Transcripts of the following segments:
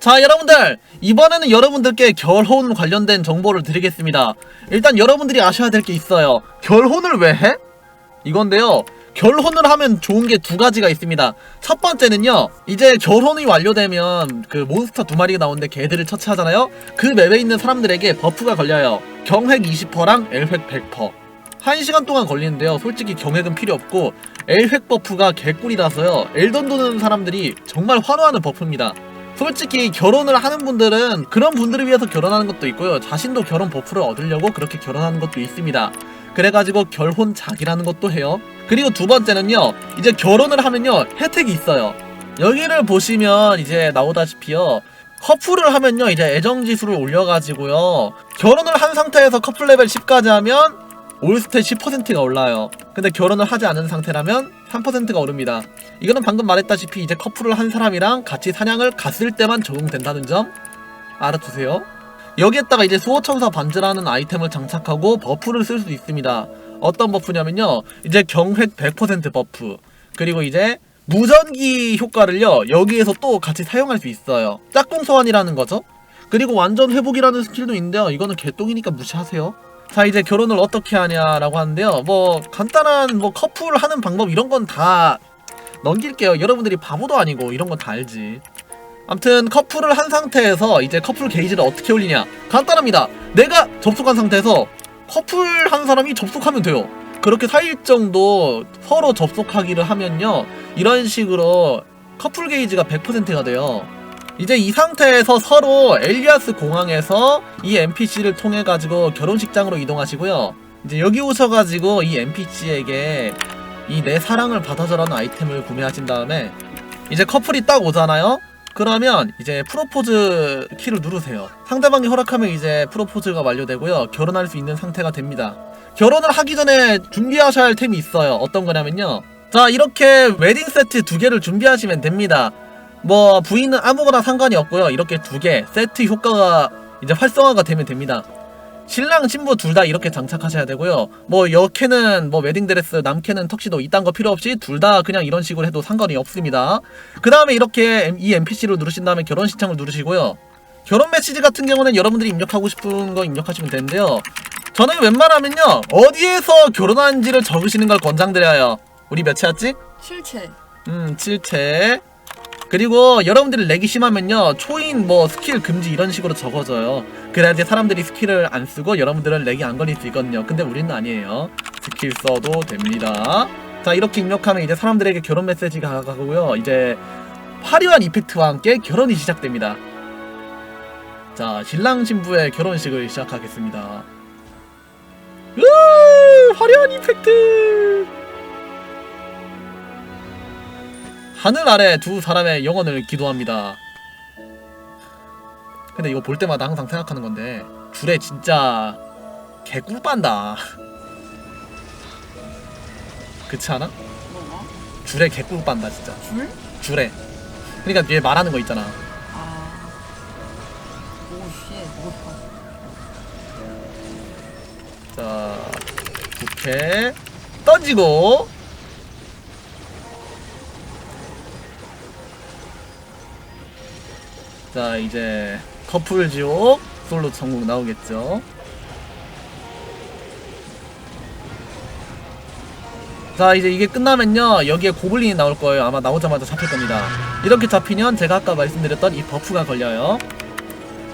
자 여러분들 이번에는 여러분들께 결혼 관련된 정보를 드리겠습니다. 일단 여러분들이 아셔야 될 게 있어요. 결혼을 왜 해? 이건데요. 결혼을 하면 좋은 게 두 가지가 있습니다. 첫 번째는요 이제 결혼이 완료되면 그 몬스터 두 마리가 나오는데 걔들을 처치하잖아요. 그 맵에 있는 사람들에게 버프가 걸려요. 경획 20%랑 L획 100% 1시간 동안 걸리는데요. 솔직히 경획은 필요 없고 L획 버프가 개꿀이라서요. 엘던 도는 사람들이 정말 환호하는 버프입니다 솔직히 결혼을 하는 분들은 그런 분들을 위해서 결혼하는 것도 있고요. 자신도 결혼 버프를 얻으려고 그렇게 결혼하는 것도 있습니다. 그래가지고 결혼작이라는 것도 해요. 그리고 두 번째는요. 이제 결혼을 하면요. 혜택이 있어요. 여기를 보시면 이제 나오다시피요. 커플을 하면요. 이제 애정지수를 올려가지고요. 결혼을 한 상태에서 커플 레벨 10까지 하면 올스탯 10%가 올라요. 근데 결혼을 하지 않은 상태라면 3%가 오릅니다. 이거는 방금 말했다시피 이제 커플을 한 사람이랑 같이 사냥을 갔을 때만 적용된다는 점 알아두세요. 여기에다가 이제 수호천사 반지라는 아이템을 장착하고 버프를 쓸 수 있습니다. 어떤 버프냐면요. 이제 경획 100% 버프. 그리고 이제 무전기 효과를요. 여기에서 또 같이 사용할 수 있어요. 짝꿍 소환이라는 거죠. 그리고 완전 회복이라는 스킬도 있는데요. 이거는 개똥이니까 무시하세요. 자 이제 결혼을 어떻게 하냐라고 하는데요. 뭐 간단한 뭐 커플 하는 방법 이런 건 다 넘길게요. 여러분들이 바보도 아니고 이런 건 다 알지. 아무튼 커플을 한 상태에서 이제 커플 게이지를 어떻게 올리냐 간단합니다. 내가 접속한 상태에서 커플 한 사람이 접속하면 돼요. 그렇게 4일 정도 서로 접속하기를 하면요. 이런 식으로 커플 게이지가 100%가 돼요. 이제 이 상태에서 서로 엘리아스 공항에서 이 NPC를 통해 가지고 결혼식장으로 이동하시고요. 이제 여기 오셔가지고 이 NPC에게 이 내 사랑을 받아줘라는 아이템을 구매하신 다음에 이제 커플이 딱 오잖아요. 그러면 이제 프로포즈 키를 누르세요. 상대방이 허락하면 이제 프로포즈가 완료되고요. 결혼할 수 있는 상태가 됩니다. 결혼을 하기 전에 준비하셔야 할 템이 있어요. 어떤 거냐면요. 자, 이렇게 웨딩 세트 두 개를 준비하시면 됩니다. 뭐 부인은 아무거나 상관이 없고요. 이렇게 두 개 세트 효과가 이제 활성화가 되면 됩니다. 신랑 신부 둘 다 이렇게 장착하셔야 되고요. 뭐 여캐는 뭐 웨딩 드레스, 남캐는 턱시도 이딴 거 필요 없이 둘 다 그냥 이런 식으로 해도 상관이 없습니다. 그 다음에 이렇게 이 NPC를 누르신 다음에 결혼 신청을 누르시고요. 결혼 메시지 같은 경우는 여러분들이 입력하고 싶은 거 입력하시면 되는데요. 저는 웬만하면요 어디에서 결혼한지를 적으시는 걸 권장드려요. 우리 몇채였지? 실체. 음, 7채. 그리고 여러분들이 렉이 심하면요, 초인 뭐 스킬 금지 이런 식으로 적어져요. 그래야지 사람들이 스킬을 안 쓰고 여러분들은 렉이 안 걸릴 수 있거든요. 근데 우리는 아니에요. 스킬 써도 됩니다. 자, 이렇게 입력하면 이제 사람들에게 결혼 메시지가 가고요. 이제 화려한 이펙트와 함께 결혼이 시작됩니다. 자, 신랑 신부의 결혼식을 시작하겠습니다. 으, 화려한 이펙트! 하늘 아래 두 사람의 영혼을 기도합니다. 근데 이거 볼 때마다 항상 생각하는 건데 줄에 진짜 개꿀 빤다. 그렇지 않아? 뭐가? 줄에 개꿀 빤다 진짜. 줄? 줄에. 그러니까 얘 말하는 거 있잖아. 아. 오씨. 자, 부캐 던지고 자 이제 커플 지옥 솔로 전국 나오겠죠. 자 이제 이게 끝나면요 여기에 고블린이 나올 거예요 아마 나오자마자 잡힐 겁니다 이렇게 잡히면 제가 아까 말씀드렸던 이 버프가 걸려요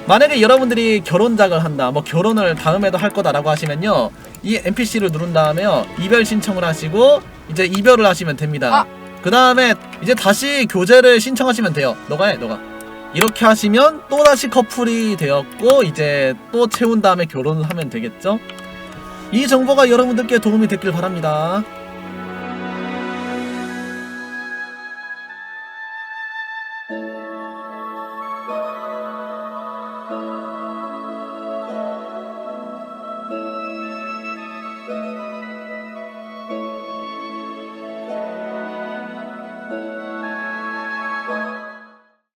만약에 여러분들이 결혼작을 한다, 뭐 결혼을 다음에도 할 거다 라고 하시면요, 이 NPC를 누른 다음에요, 이별 신청을 하시고, 이제 이별을 하시면 됩니다. 아! 그 다음에 이제 다시 교제를 신청하시면 돼요. 너가 해, 너가. 이렇게 하시면 또다시 커플이 되었고, 이제 또 채운 다음에 결혼을 하면 되겠죠? 이 정보가 여러분들께 도움이 됐길 바랍니다.